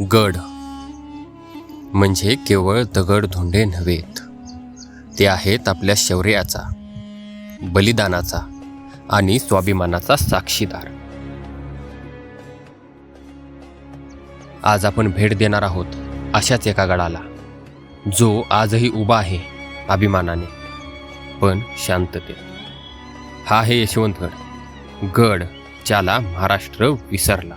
गड. म्हणजे केवळ दगड धोंडे नव्हेत. ते आहेत आपल्या शौर्याचा बलिदानाचा आणि स्वाभिमानाचा साक्षीदार. आज आपण भेट देणार आहोत अशाच एका गडाला जो आजही उभा आहे अभिमानाने. पण शांततेत. हा आहे यशवंतगड गड ज्याला महाराष्ट्र विसरला.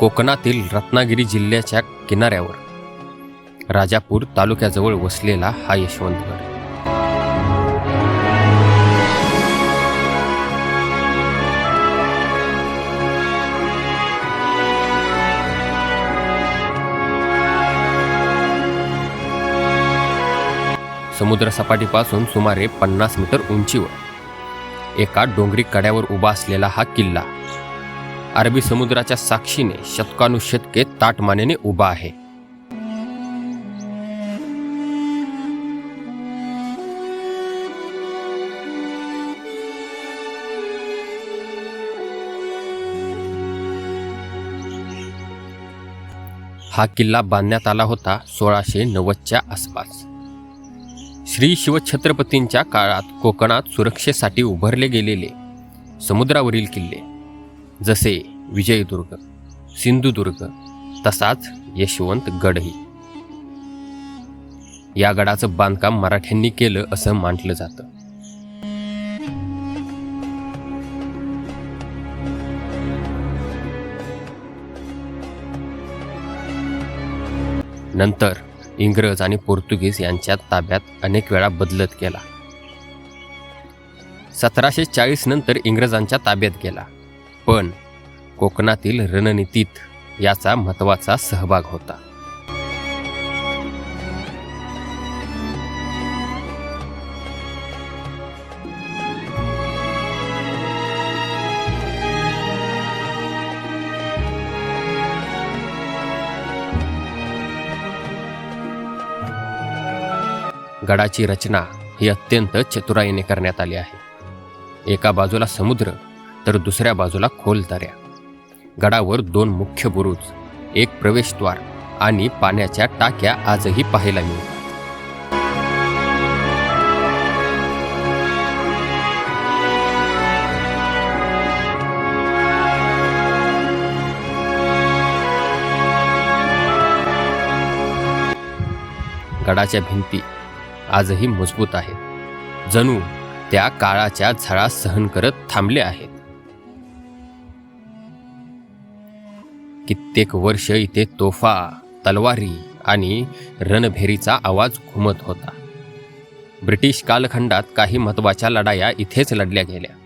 कोकणातील रत्नागिरी जिल्ह्याच्या किनाऱ्यावर. राजापूर तालुक्याजवळ वसलेला हा यशवंतगड समुद्रसपाटीपासून सुमारे पन्नास मीटर उंचीवर एका डोंगरी कड्यावर उभा असलेला हा किल्ला अरबी समुद्राच्या साक्षीने शतकानुशतके ताटमानेने उभा आहे. हा किल्ला बांधण्यात आला होता सोळाशे नव्वदच्या आसपास. श्री शिवछत्रपतींच्या काळात कोकणात सुरक्षेसाठी उभारले गेलेले समुद्रावरील किल्ले. जसे विजयदुर्ग सिंधुदुर्ग तसाच यशवंतगडही या गडाचं बांधकाम मराठ्यांनी केलं असं मानलं जातं. नंतर इंग्रज आणि पोर्तुगीज यांच्या ताब्यात अनेक वेळा बदलत गेला. सतराशे चाळीस नंतर इंग्रजांच्या ताब्यात गेला. पण कोकणातील रणनीतीत याचा महत्त्वाचा सहभाग होता. गडाची रचना ही अत्यंत चतुराईने करण्यात आली आहे. एका बाजूला समुद्र तर दुसऱ्या बाजूला खोल दऱ्या. गडावर दोन मुख्य बुरुज एक प्रवेशद्वार आणि पाण्याच्या टाक्या आजही पाहायला मिळतात. गडाच्या भिंती आजही मजबूत आहेत. जणू त्या काळाच्या झळा सहन करत थांबले आहेत. कित्येक वर्ष इथे तोफा तलवारी आणि रणभेरीचा आवाज घुमत होता. ब्रिटिश कालखंडात काही महत्त्वाच्या लढाया इथेच लढल्या गेल्या.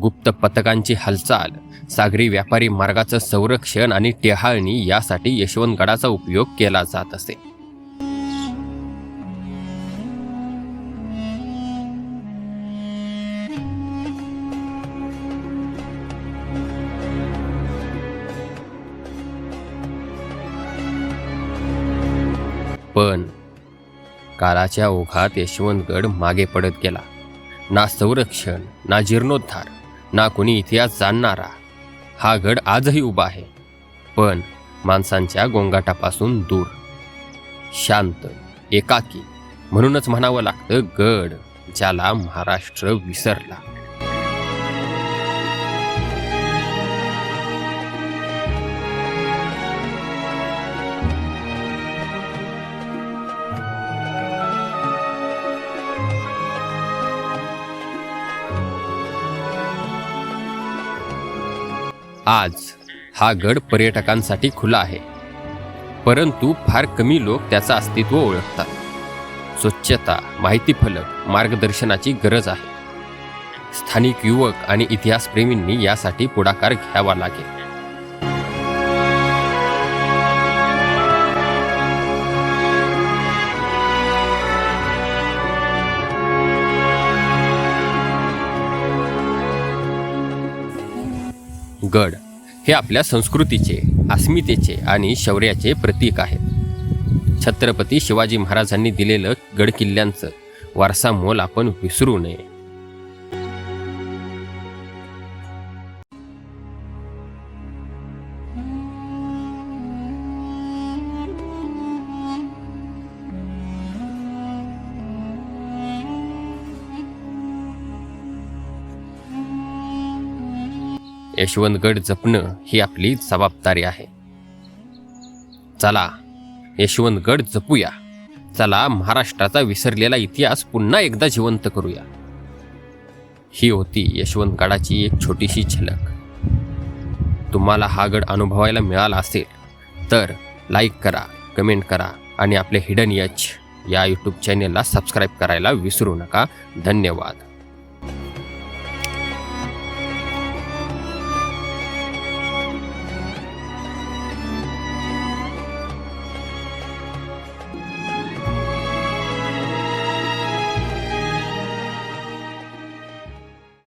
गुप्त पथकांची हालचाल सागरी व्यापारी मार्गाचं संरक्षण आणि टेहाळणी यासाठी यशवंतगडाचा उपयोग केला जात असे. पण काळाच्या ओघात यशवंतगड मागे पडत गेला. ना संरक्षण ना जीर्णोद्धार ना कुणी इतिहास जाणणारा हा गड आजही उभा आहे. पण माणसांच्या गोंगाटापासून दूर. शांत एकाकी म्हणूनच म्हणावं लागतं गड ज्याला महाराष्ट्र विसरला. आज हा गड पर्यटकांसाठी खुला आहे. परंतु फार कमी लोक त्याचं अस्तित्व ओळखतात. स्वच्छता माहितीफलक मार्गदर्शनाची गरज आहे. स्थानिक युवक आणि इतिहासप्रेमींनी यासाठी पुढाकार घ्यावा लागेल. गड हे आपल्या संस्कृतीचे अस्मितेचे आणि शौर्याचे प्रतीक आहेत. छत्रपती शिवाजी महाराजांनी दिलेलं गड किल्ल्यांचं वारसा मोल आपण विसरू नये. यशवंतगड जपणं ही आपली जबाबदारी आहे. चला यशवंतगड जपूया. चला महाराष्ट्राचा विसरलेला इतिहास पुन्हा एकदा जिवंत करूया. ही होती यशवंतगडाची एक छोटीशी झलक. तुम्हाला हा गड अनुभवायला मिळाला असेल तर लाईक करा कमेंट करा आणि आपले हिडन यच या यूट्यूब चॅनेलला सबस्क्राईब करायला विसरू नका. धन्यवाद.